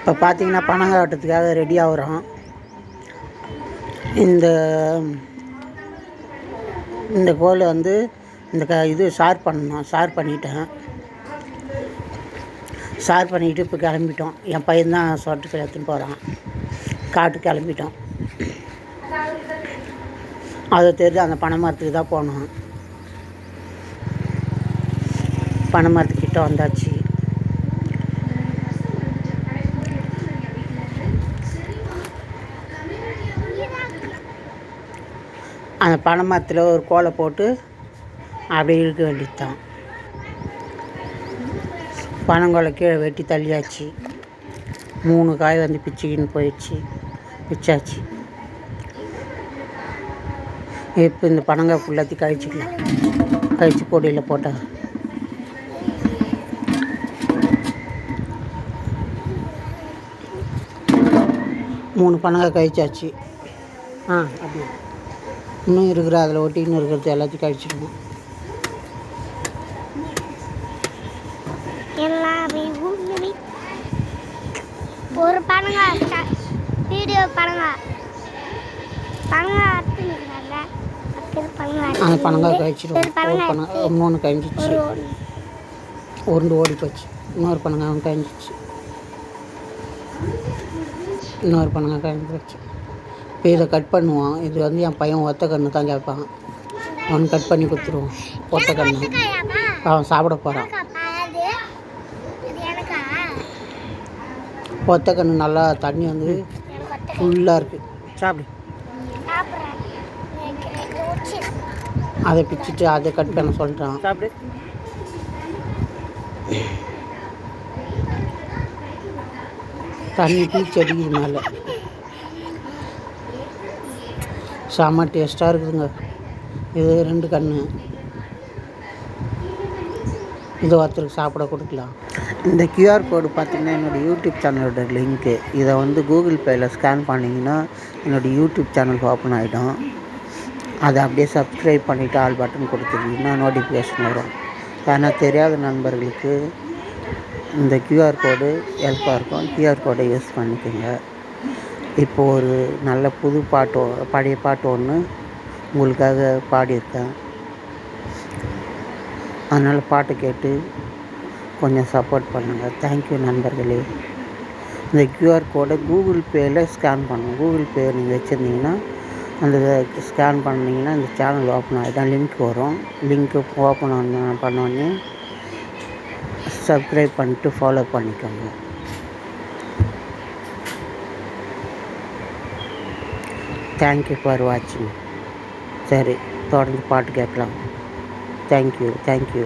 இப்போ பார்த்தீங்கன்னா பனங்காட்டத்துக்காக ரெடி ஆகிறோம். இந்த இந்த கோலை வந்து இந்த க இது ஷார் பண்ணணும் ஷார் பண்ணிட்டேன். ஷார் பண்ணிட்டு இப்போ கிளம்பிட்டோம். என் பையன் தான் சொட்டுக்கு எடுத்துன்னு போகிறான் காட்டு கிளம்பிட்டோம். அதை தெரிஞ்சு அந்த பனை மரத்துக்கு தான் போனோம். பனை மரத்துக்கிட்ட வந்தாச்சு. அந்த பனை மரத்தில் ஒரு கோலை போட்டு அப்படியே இழுக்க வேண்டியது தான் பனங்கொலை கீழே வெட்டி தள்ளியாச்சு. மூணு காய் வந்து பிச்சுக்கின்னு போயிடுச்சு. பிச்சாச்சு. இப்போ இந்த பனங்காய் ஃபுல்லாத்தையும் கழிச்சிக்கலாம். கழிச்சு பொடியில் போட்டால் மூணு பனங்காய் கழிச்சாச்சு. ஆ அப்படியே. இன்னும் இருக்கிற அதில் ஒட்டின்னு இருக்கிறது எல்லாத்தையும் கழிச்சிடுவோம் ஒரு பணங்க வீடியோ பணங்க பணங்க அந்த பனங்காய் கழிச்சிடுவோம் மூணு கழிஞ்சிச்சு. உருண்டு ஓடி போச்சு. இன்னொரு பனங்காய் கழிஞ்சிச்சு. இன்னொரு பனங்காய் கழிஞ்சு போச்சு. இதை கட் பண்ணுவோம் இது வந்து என் பையன் ஒத்த கன்று தான் கேட்பான் அவனுக்கு கட் பண்ணி கொடுத்துருவோம் ஒத்த கன்று ஒத்துக்காயாப்பா அவன் சாப்பிட போகிறான் ஒத்த கன்று நல்லா தண்ணி வந்து ஃபுல்லாக இருக்குது சாப்பிடு. அதை பிச்சுட்டு அதை கட் பண்ண சொல்லிட்டான் சாப்பிடு. தண்ணி பீச்சு அடிக்குது மேலே. செம்ம டேஸ்ட்டாக இருக்குதுங்க. இது ரெண்டு கன்று இது ஒருத்தருக்கு சாப்பிட கொடுக்கலாம். இந்த கியூஆர் கோடு பார்த்தீங்கன்னா என்னோடய யூடியூப் சேனலோட லிங்க்கு இதை வந்து கூகுள் பேயில் ஸ்கேன் பண்ணிங்கன்னா என்னோடய யூடியூப் சேனல் ஓப்பன் ஆகிடும் அதை அப்படியே சப்ஸ்கிரைப் பண்ணிவிட்டு ஆல் பட்டன் கொடுத்துருந்தீங்கன்னா நோட்டிஃபிகேஷன் வரும். ஆனால் தெரியாத நண்பர்களுக்கு இந்த கியூஆர் கோடு ஹெல்ப்பாக இருக்கும். கியூஆர் கோடை யூஸ் பண்ணிக்கோங்க. இப்போ ஒரு நல்ல புது பாட்டு பழைய பாட்டு ஒன்று உங்களுக்காக பாடியிருக்கேன். அதனால் பாட்டு கேட்டு கொஞ்சம் சப்போர்ட் பண்ணுங்கள் தேங்க்யூ நண்பர்களே. இந்த க்யூஆர் கோடை கூகுள் பேயில் ஸ்கேன் பண்ணுங்கள் கூகுள் பே நீங்கள் வச்சுருந்தீங்கன்னா அந்த ஸ்கேன் பண்ணிங்கன்னா இந்த சேனல் ஓப்பன் ஆகிடும் லிங்க் வரும். லிங்க்கு ஓப்பன் பண்ண பண்ணோடனே சப்ஸ்கிரைப் பண்ணிட்டு ஃபாலோ பண்ணிக்கோங்க. தேங்க்யூ ஃபார் வாட்சிங் சரி தொடர்ந்து பாட்டு கேட்கலாம் தேங்க்யூ தேங்க்யூ